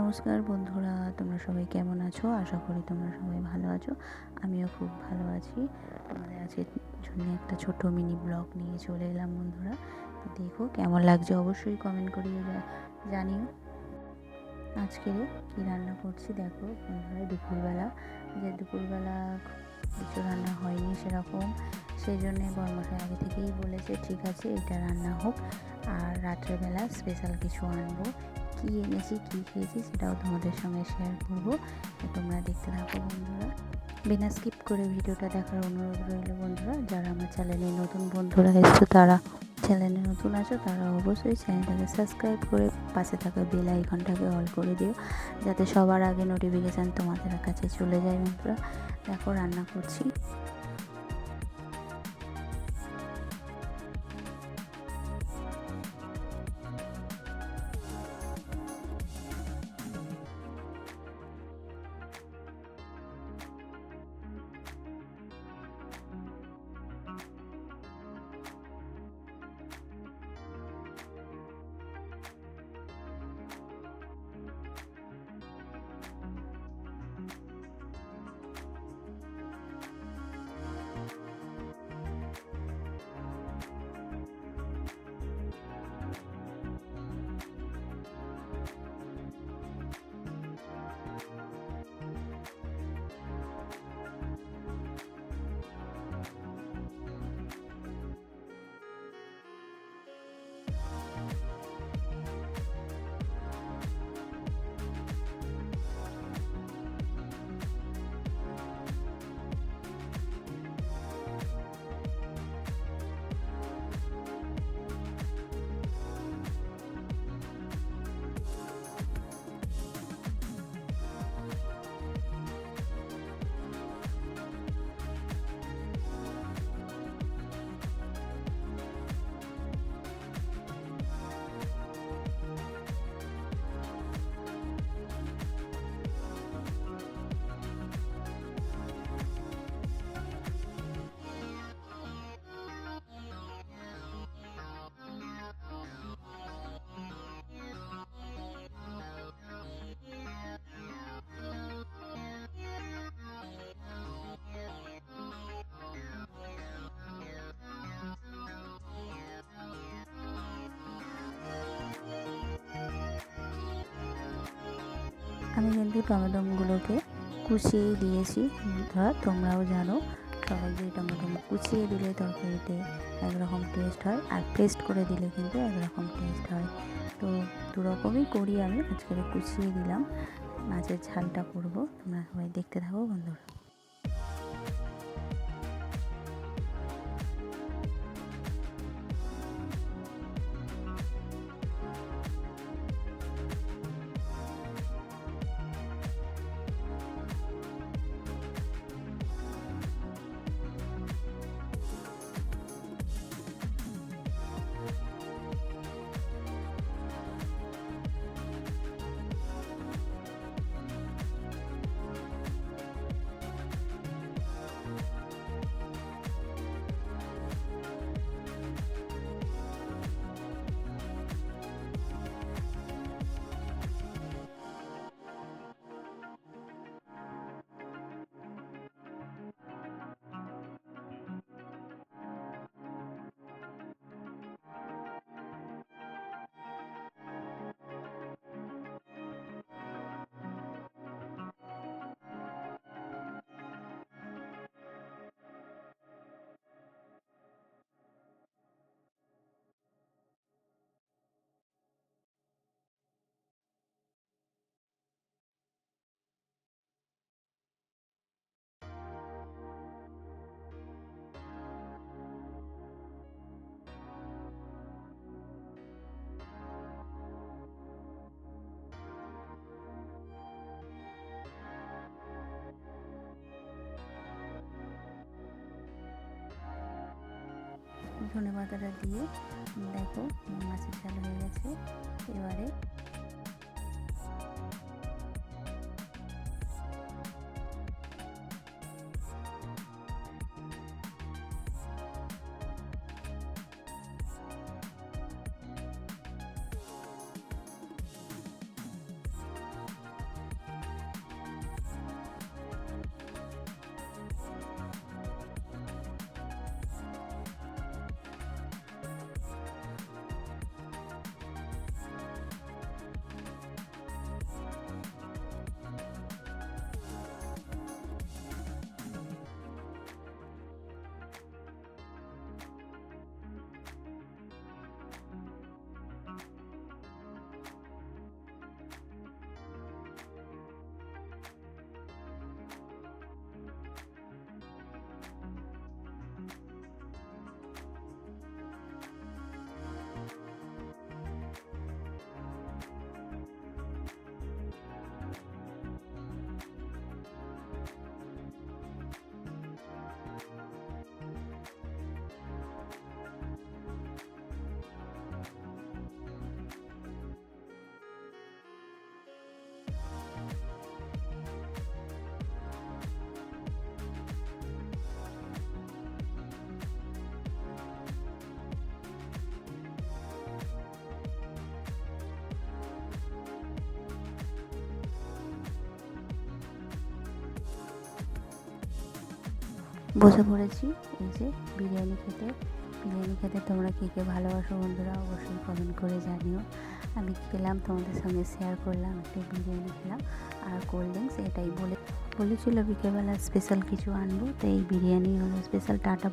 নমস্কার বন্ধুরা, তোমরা সবাই কেমন আছো? আশা করি তোমরা সবাই ভালো আছো। আমিও খুব ভালো আছি। তোমাদের আজকের জন্য একটা ছোট মিনি ব্লগ নিয়ে চলে এলাম বন্ধুরা। দেখো কেমন লাগছে অবশ্যই কমেন্ট করিয়ে জানিও। আজকে কী রান্না করছি দেখো বন্ধুরা, দুপুরবেলা। যে দুপুরবেলা কিছু রান্না হয়নি সেরকম সেই জন্যে বর্মশাই আগে থেকেই বলেছে, ঠিক আছে, এটা রান্না হোক। আর রাত্রেবেলা স্পেশাল কিছু আনব। কী এনেছি কী খেয়েছি সেটাও তোমাদের সঙ্গে শেয়ার করব। তোমরা দেখতে থাকো বন্ধুরা। বিনা স্কিপ করে ভিডিওটা দেখার অনুরোধ রইল বন্ধুরা। যারা আমার চ্যানেলে নতুন বন্ধুরা এসছো, তারা চ্যানেলে নতুন আছো, তারা অবশ্যই চ্যানেলটাকে সাবস্ক্রাইব করে পাশে থাকা বেল আইকনটাকে অল করে দিও। যাতে সবার আগে নোটিফিকেশান তোমাদের কাছে চলে যায় বন্ধুরা। দেখো, রান্না করছি। আমি কিন্তু টমেটোগুলোকে কুচিয়ে দিয়েছি। ধর, তোমরাও জানো, সবাই যে টমেটো কুচিয়ে দিলে তরকারিতে একরকম টেস্ট হয়, আর পেস্ট করে দিলে কিন্তু একরকম টেস্ট হয়। তো দুরকমই করি আমি, আজকে কুচিয়ে দিলাম, মাছের ঝালটা করব, তোমরা সবাই দেখতে থাকো বন্ধুরা। ধনে পাতাটা দিয়ে দেখো মাছের ঝাল হয়ে গেছে। এবারে বসে পড়েছি, এই যে বিরিয়ানি খেতে। বিরিয়ানি খেতে তোমরা কী কে ভালোবাসো বন্ধুরা অবশ্যই কমেন্ট করে জানিও। আমি খেলাম, তোমাদের সঙ্গে শেয়ার করলাম, একটি বিরিয়ানি খেলাম, আর কোল্ড ড্রিঙ্কস এটাই বলে বলেছিল বিকেলবেলা স্পেশাল কিছু আনব, তো এই বিরিয়ানি হলো স্পেশাল টাটা